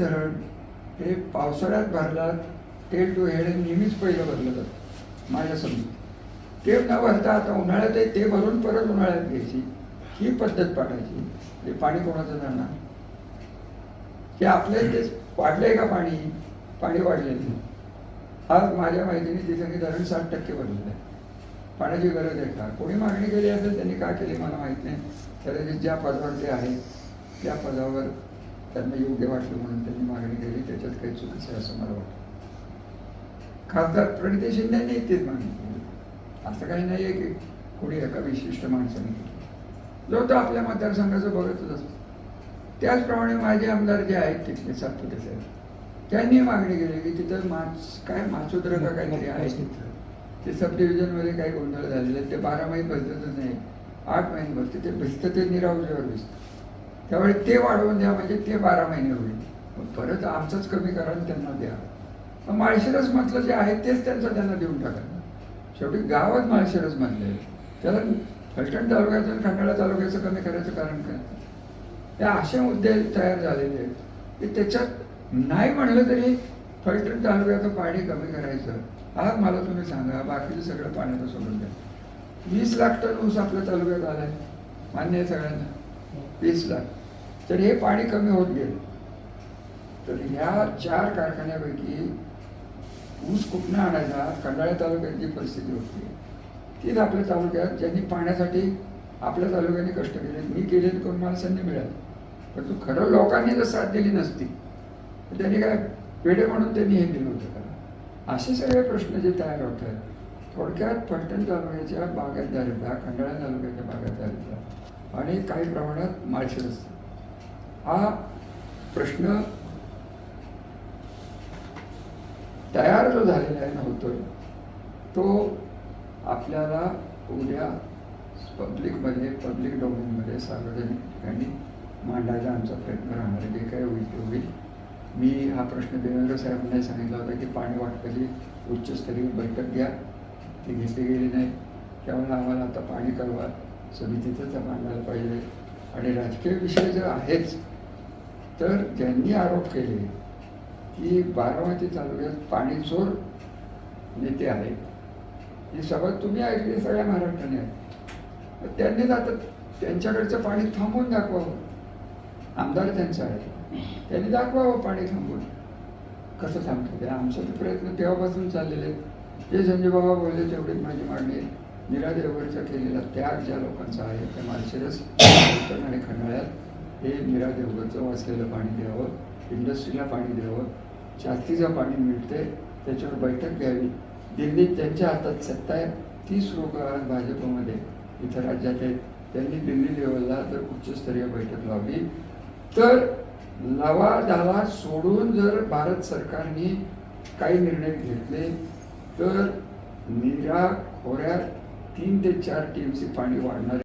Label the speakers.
Speaker 1: धरण हे पावसाळ्यात भरला टेल टू हेड नेहमीच पहिलं भरलं जातं माझ्या समजून ते न भरता आता उन्हाळ्यात ते भरून परत उन्हाळ्यात घ्यायची. ही पद्धत पाडायची. ते पाणी कोणाचं जाणार? ते आपल्या इथेच वाढलंय का पाणी? पाणी वाढलेलं नाही? आज माझ्या माहितीने तिथे धरण साठ टक्के भरलेलं आहे. पाण्याची गरज आहे का? कोणी मागणी केली असेल त्यांनी का केली? मला माहीत नाही. तर ज्या पदावर ते आहे त्या पदावर त्यांना योग्य वाटलं म्हणून त्यांनी मागणी केली. त्याच्यात काही चुकीचं आहे असं मला वाटतं. खासदार प्रणिती शिंदेनी तेच मागणी केली. असं काही नाही आहे की कोणी एका विशिष्ट माणसाने केली. जो तो आपल्या मतदारसंघाचं बघतच असतो. त्याचप्रमाणे माझे आमदार जे आहेत तिथले सातपुते साहेब त्यांनी मागणी केली की तिथं माच काय माचोद्र का काहीतरी आहे. तिथं. ते सब डिव्हिजनमध्ये काही गोंधळ झालेले ते बारा महिने बसतच नाही. आठ महिने बसते. ते भिजतं ते निरावजीवर भिजतं. त्यावेळी ते वाढवून द्या म्हणजे ते बारा महिने होईल. परत आमचंच कमी करा आणि त्यांना द्या. मग माळशिरस म्हटलं जे आहे तेच त्यांचं त्यांना देऊन टाका. शेवटी गावच माळशिरस म्हटले त्याला फलटण तालुक्याचं आणि खंडाळा तालुक्याचं कमी करायचं कारण काय? ते असे मुद्दे तयार झालेले आहेत की त्याच्यात नाही म्हणलं तरी फलटण तालुक्याचं पाणी कमी करायचं. आज मला तुम्ही सांगा बाकीचं सगळं पाण्याचं सोडून द्या. वीस लाख टन ऊस आपल्या तालुक्यात आलाय मान्य आहे सगळ्यांना. वीस लाख. तर हे पाणी कमी होत गेलं. तर ह्या चार कारखान्यापैकी ऊस कुठनं आणायचा? खंडाळ्या तालुक्यात जी परिस्थिती होती तीच आपल्या तालुक्यात ज्यांनी पाण्यासाठी आपल्या तालुक्याने कष्ट केले. मी केले करून मला संधी मिळाली. पण खरं लोकांनी जर साथ दिली नसती तर त्यांनी काय पेढे म्हणून त्यांनी हे दिलं होतं का? असे सगळे प्रश्न जे तयार होत आहेत थोडक्यात फलटण तालुक्याच्या बागायतदारीला खंडाळा तालुक्याच्या बागायतदारीला आणि काही प्रमाणात माळशिरस. हा प्रश्न तयार जो झालेला आहे नव्हतोय तो आपल्याला उद्या पब्लिकमध्ये पब्लिक डोमेनमध्ये सार्वजनिक ठिकाणी मांडायला आमचा प्रयत्न राहणार आहे. जे काय होईल ते होईल. मी हा प्रश्न देवेंद्र साहेबांनी सांगितला होता की पाणी वाटपाची उच्चस्तरीय बैठक घ्या. ती घेतली गेली नाही. त्यामुळे आम्हाला आता पाणी कळवा समितीतच मांडायला पाहिजे. आणि राजकीय विषय जर आहेच तर त्यांनी आरोप केले की बारामती तालुक्यात पाणी चोर नेते आहेत. ही सभा तुम्ही ऐकली सगळ्या महाराष्ट्राने. त्यांनी आता त्यांच्याकडचं पाणी थांबवून दाखवावं. आमदार त्यांचा आहे. त्यांनी दाखवावं पाणी थांबवून कसं थांबतं ते? आमचा तर प्रयत्न तेव्हापासून चाललेले आहेत. जे संजूबाबा बोलले तेवढीच माझी मागणी आहे. केलेला त्याग ज्या लोकांचा आहे त्या माळशिरस आणि खंडाळ्यात. हे मिरा देवगडचं वाचलेलं पाणी द्यावं इंडस्ट्रीला पाणी द्यावं जास्तीचं पाणी मिळते त्याच्यावर बैठक घ्यावी. दिल्लीत त्यांच्या हातात सत्ता आहे तीस लोक आज भाजपमध्ये. इथं राज्यात आहेत. त्यांनी दिल्ली लेवलला जर उच्चस्तरीय बैठक लावली तर लवादाला सोडून जर भारत सरकारने काही निर्णय घेतले तर निरा खोऱ्यात तीन ते चार टी एम सी पाणी वाढणार